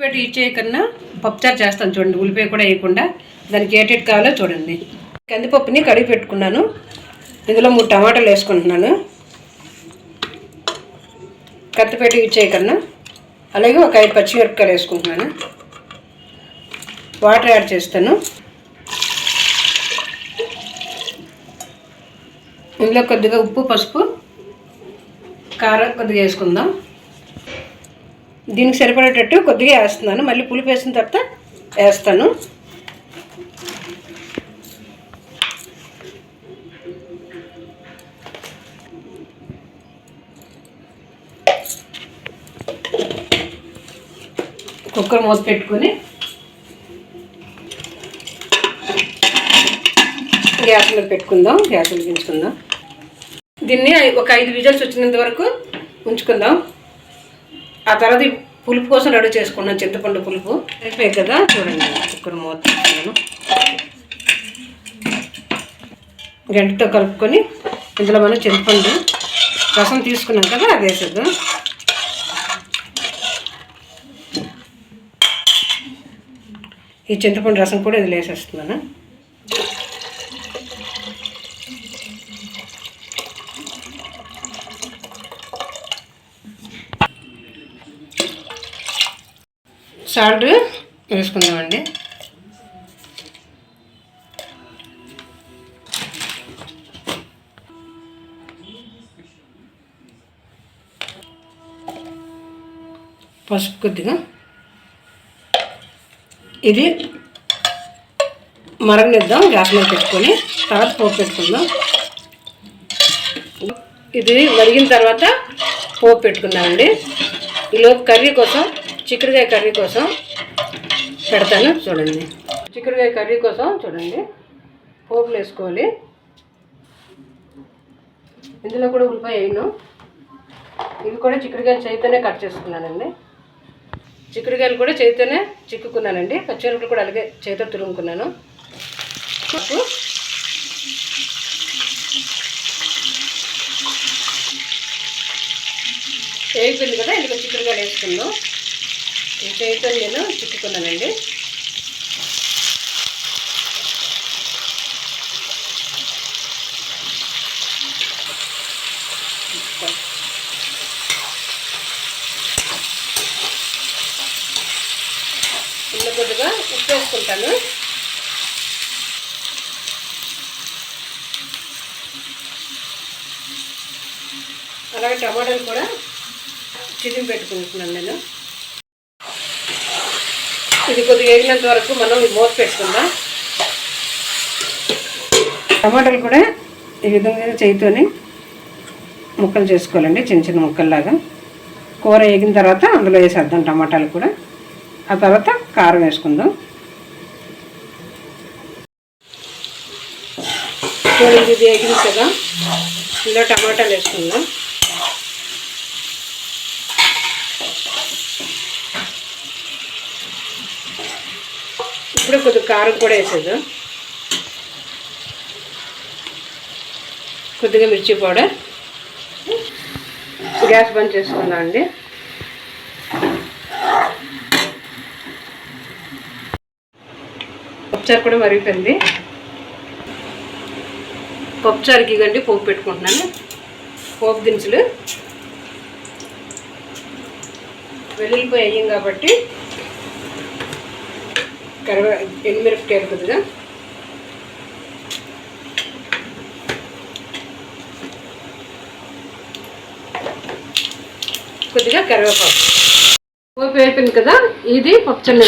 పెట్టి ఇచ్చే కన్నా పప్పుచారు చేస్తాను చూడండి ఉల్లిపాయ కూడా వేయకుండా. దానికి ఏటేటి కావాలో చూడండి. కందిపప్పుని కడిగి పెట్టుకున్నాను. ఇందులో మూడు టమాటాలు వేసుకుంటున్నాను. కత్తిపేట ఇచ్చే చేయకన్నా. అలాగే ఒక ఐదు పచ్చిమిరపకాయలు వేసుకుంటున్నాను. వాటర్ యాడ్ చేస్తాను. ఇందులో కొద్దిగా ఉప్పు పసుపు కారం కొద్దిగా వేసుకుందాం. దీనికి సరిపడేటట్టు కొద్దిగా వేస్తున్నాను. మళ్ళీ పులుపు వేసిన తర్వాత వేస్తాను. కుక్కర్ మూత పెట్టుకొని గ్యాస్ మీద పెట్టుకుందాం. గ్యాస్ వెలిగించుకుందాం. దీన్ని ఒక ఐదు విజల్స్ వచ్చినంత వరకు ఉంచుకుందాం. ఆ తర్వాత పులుపు కోసం రెడీ చేసుకున్నాం చింతపండు పులుపు. అయిపోయాయి కదా? చూడండి. కుక్కర్ మూత పెట్టుకున్నాను గంటతో కలుపుకొని ఇందులో మనం చింతపండు రసం తీసుకున్నాం కదా అది వేసేద్దాం. ఈ చింతపండు రసం కూడా ఇది వేసేస్తున్నాను. సాల్ట్ వేసుకుందామండి. పసుపు కొద్దిగా. ఇది మరగనిద్దాం గ్యాస్ మీద పెట్టుకొని. తర్వాత పోపు పెట్టుకుందాం. ఇది మరిగిన తర్వాత పోపు పెట్టుకుందామండి. ఈలోపు కర్రీ కోసం చిక్కుడుకాయ కర్రీ కోసం పెడతాను చూడండి. చిక్కుడుకాయ కర్రీ కోసం చూడండి. పోపులు వేసుకోవాలి. ఇందులో కూడా ఉల్లిపాయ వేయను. ఇవి కూడా చిక్కుడుకాయలు చేతితోనే కట్ చేసుకున్నానండి. చిక్కుడుకాయలు కూడా చేతితోనే చిక్కుకున్నానండి. పచ్చిమిరపకాయలు కూడా అలాగే చేతితో తురుముకున్నాను. ఉప్పు వేగిపోయింది కదా ఇందులో చిక్కుడుకాయలు వేసుకుందాం. ఈ నేను చుట్టుకున్నానండి. ఇందులో కొద్దిగా ఉప్పు వేసుకుంటాను అలాగే టమాటాలు కూడా చిదిమి పెట్టుకుంటున్నాను నేను. ఇది కొద్దిగా వేగినంత వరకు మనం మూత పెట్టుకుందాం. టమాటాలు కూడా ఈ విధంగా చేయితోని ముక్కలు చేసుకోవాలండి చిన్న చిన్న ముక్కల్లాగా. కూర వేగిన తర్వాత అందులో వేసేద్దాం టమాటాలు కూడా. ఆ తర్వాత కారం వేసుకుందాం. చూడండి ఇది వేగింది కదా ఇందులో టమాటాలు వేసుకుందాం. ఇప్పుడు కొద్దిగా కారం కూడా వేసేద్దాం. కొద్దిగా మిర్చి పౌడర్. గ్యాస్ బంద్ చేసుకుందాం అండి. పప్పుచారు కూడా మరిగిపోయింది. పప్పుచారుకి ఇవ్వండి పోపు పెట్టుకుంటున్నాను. పోపు దినుసులు. వెల్లుల్లిపోయి అయ్యాం కాబట్టి కరివే ఎండుమిరపకాయలు కొద్దిగా కొద్దిగా కరివేపాకు. గోబీ వేపింది కదా? ఇది పప్పుచల్లి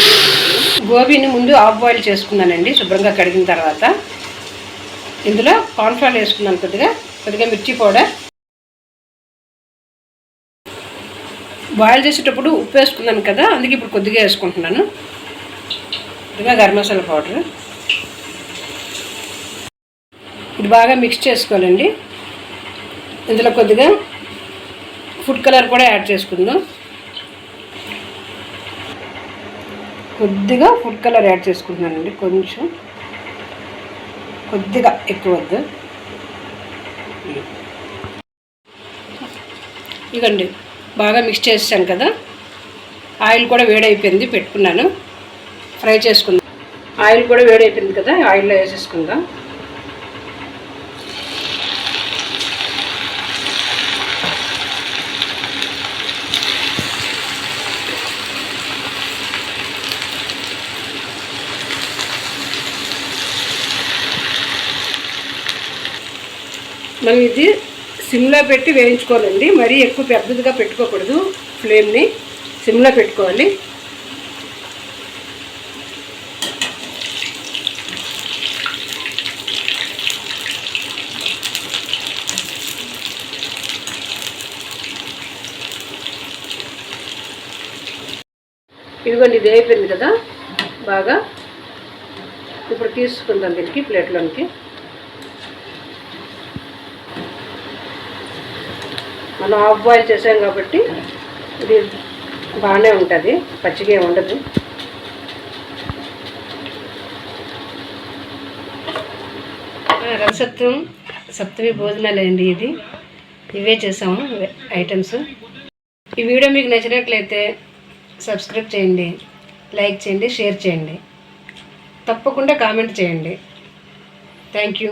గోబీని ముందు ఆఫ్ బాయిల్ చేసుకున్నానండి శుభ్రంగా కడిగిన తర్వాత. ఇందులో కార్న్ఫ్లవర్ వేసుకున్నాను కొద్దిగా కొద్దిగా మిర్చి పౌడర్. బాయిల్ చేసేటప్పుడు ఉప్పు వేసుకున్నాను కదా అందుకే ఇప్పుడు కొద్దిగా వేసుకుంటున్నాను. కొద్దిగా గరం మసాలా పౌడర్. ఇది బాగా మిక్స్ చేసుకోవాలండి. ఇందులో కొద్దిగా ఫుడ్ కలర్ కూడా యాడ్ చేసుకుందాం. కొద్దిగా ఫుడ్ కలర్ యాడ్ చేసుకుంటున్నానండి కొంచెం. కొద్దిగా ఎక్కువ వద్దు. ఇదండి బాగా మిక్స్ చేసాను కదా. ఆయిల్ కూడా వేడైపోయింది పెట్టుకున్నాను. ఫ్రై చేసుకుందాం. ఆయిల్ కూడా వేడైపోయింది కదా ఆయిల్లో వేసేసుకుందాం. మనం ఇది సిమ్లో పెట్టి వేయించుకోవాలండి. మరీ ఎక్కువ పెద్దదిగా పెట్టుకోకూడదు ఫ్లేమ్ని. సిమ్లో పెట్టుకోవాలి. ఇదిగోండి ఇది అయిపోయింది కదా? బాగా? ఇప్పుడు తీసుకుందాం దీనికి ప్లేట్లోనికి. మనం ఆఫ్ బాయిల్ చేసాం కాబట్టి ఇది బాగానే ఉంటుంది పచ్చిగా ఉండదు. రసత్వం సప్తమి భోజనాలండి ఇది. ఇవే చేసాము ఐటమ్స్. ఈ వీడియో మీకు నచ్చినట్లయితే సబ్స్క్రైబ్ చేయండి లైక్ చేయండి షేర్ చేయండి. తప్పకుండా కామెంట్ చేయండి. Thank you.